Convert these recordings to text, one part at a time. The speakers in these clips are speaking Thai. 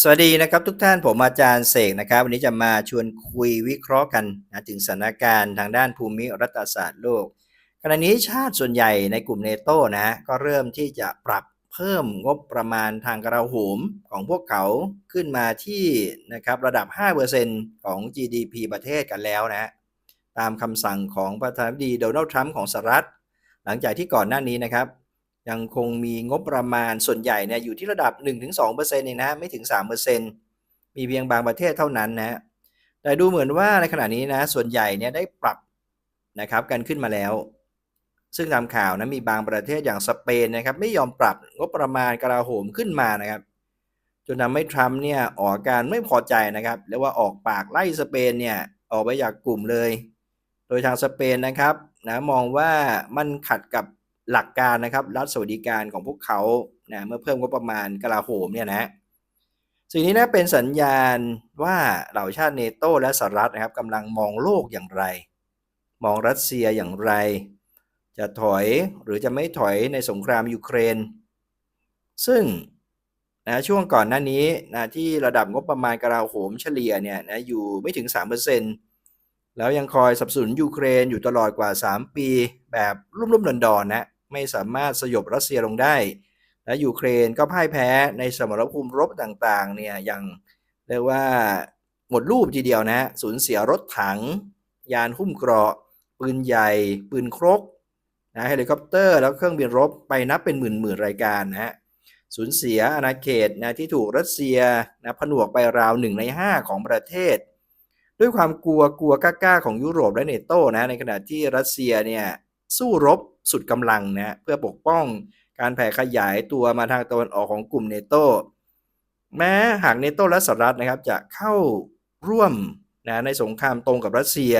สวัสดีนะครับทุกท่านผมอาจารย์เสกนะครับ วันนี้จะมาชวนคุยวิเคราะห์กันนะถึงสถานการณ์ทางด้านภูมิรัฐศาสตร์โลกขณะนี้ชาติส่วนใหญ่ในกลุ่มเนโตนะก็เริ่มที่จะปรับเพิ่มงบประมาณทางกระโหมของพวกเขาขึ้นมาที่นะครับระดับ 5%ของ GDP ประเทศกันแล้วนะ ตามคำสั่งของประธานาธิบดีโดนัลด์ทรัมป์ของสหรัฐ หลังจากที่ก่อนหน้านี้นะครับ ยังคงมีงบประมาณส่วนใหญ่เนี่ยอยู่ที่ระดับ 1-2%เองนะไม่ถึง 3%มีเพียงบางประเทศเท่านั้นนะแต่ดูเหมือนว่าในขณะนี้นะส่วนใหญ่เนี่ยได้ปรับนะครับกันขึ้นมาแล้ว ซึ่งตามข่าวนะมีบางประเทศอย่างสเปนนะครับไม่ยอมปรับงบประมาณกลาโหมขึ้นมานะครับจนทำให้ทรัมป์เนี่ยออกอการไม่พอใจนะครับเรียกว่าออกปากไล่สเปนเนี่ยออกไปจากกลุ่มเลย โดยทางสเปนนะครับนะมองว่ามันขัดกับ หลักการนะครับรัฐสวัสดิการของพวกเขานะเมื่อเพิ่มงบประมาณกลาโหมเนี่ยนะสิ่งนี้นะเป็นสัญญาณว่าเหล่าชาติเนโตและสหรัฐนะครับกำลังมองโลกอย่างไร มองรัสเซียอย่างไร จะถอยหรือจะไม่ถอยในสงครามยูเครน ซึ่งนะช่วงก่อนหน้านี้นะที่ระดับงบประมาณกลาโหมเฉลี่ยเนี่ยนะอยู่ไม่ถึง 3%แล้วยังคอยสับสนุนยูเครนอยู่ตลอดกว่า 3 ปีแบบรุ่มๆดอนๆนะ ไม่สามารถสยบรัสเซียลงได้ และยูเครนก็พ่ายแพ้ในสมรภูมิรบต่างๆเนี่ยอย่างเรียกว่าหมดรูปทีเดียวนะสูญเสียรถถัง ยานหุ้มเกราะ ปืนใหญ่ ปืนครกนะเฮลิคอปเตอร์ แล้วเครื่องบินรบไปนับเป็นหมื่นๆรายการนะฮะสูญเสียอาณาเขตนะที่ถูกรัสเซียนะผนวกไปราวหนึ่งใน 5 ของประเทศ ด้วยความกลัวกลัวกล้าๆของยุโรปและเนโต้นะในขณะที่รัสเซียเนี่ยสู้รบ สุดกำลังนะเพื่อปกป้องการแผ่ขยายตัวมาทางตะวันออกของกลุ่มเนโตแม้หากเนโตและสหรัฐนะครับจะเข้าร่วมนะในสงครามตรงกับรัสเซีย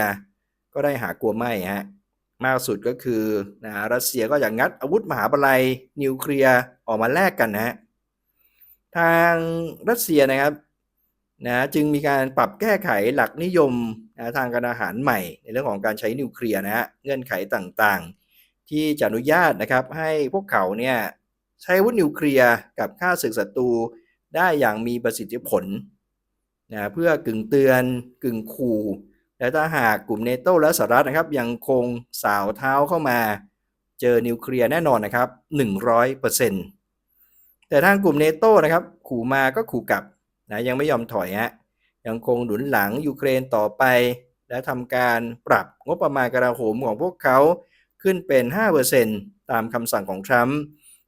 ก็ได้หากลัวไม่ฮะมากสุดก็คือนะรัสเซียก็อย่างงัดอาวุธมหาปลัยนิวเคลียร์ออกมาแลกกันนะฮะทางรัสเซียนะครับนะจึงมีการปรับแก้ไขหลักนิยมนะทางการอาหารใหม่ ในเรื่องของการใช้นิวเคลียร์นะฮะเงื่อนไขต่างๆ ที่จะอนุญาตนะครับให้พวกเขาเนี่ยใช้วุธนิวเคลียร์กับฆ่าศึกศัตรูได้อย่างมีประสิทธิผลนะเพื่อกึ่งเตือนกึ่งขู่และถ้าหากกลุ่มเนโตและสหรัฐนะครับ ยังคงสาวเท้าเข้ามา เจอนิวเคลียร์แน่นอนนะครับ 100%แต่ทางกลุ่มเนโตนะครับ ขู่มาก็ขู่กลับนะยังไม่ยอมถอยฮะยังคงหนุนหลังยูเครนต่อไป และทำการปรับงบประมาณกระโหมของพวกเขา ขึ้นเป็น 5%ตามคำสั่งของทรัมป์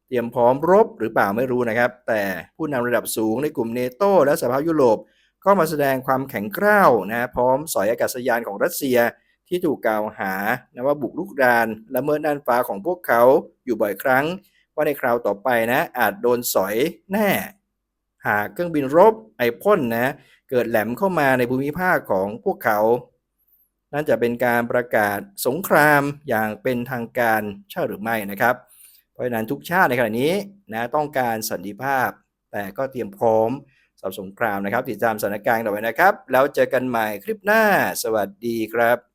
เตรียมพร้อมรบหรือเปล่าไม่รู้นะครับ แต่ผู้นำระดับสูงในกลุ่มเนโตและสหภาพยุโรป ก็มาแสดงความแข็งกร้าวนะพร้อมสอยอากาศยานของรัสเซียที่ถูกกล่าวหานะว่าบุกรุกรานละเมิดน่านฟ้าของพวกเขาอยู่บ่อยครั้ง ว่าในคราวต่อไปนะ อาจโดนสอยแน่ หากเครื่องบินรบไอพ่นนะ เกิดแหลมเข้ามาในภูมิภาคของพวกเขา นั่นจะเป็นการประกาศสงครามอย่างเป็นทางการใช่หรือไม่นะครับ เพราะฉะนั้นทุกชาติในขณะนี้นะต้องการสันติภาพ แต่ก็เตรียมพร้อมสำหรับสงครามนะครับ ติดตามสถานการณ์ต่อไปนะครับ แล้วเจอกันใหม่คลิปหน้า สวัสดีครับ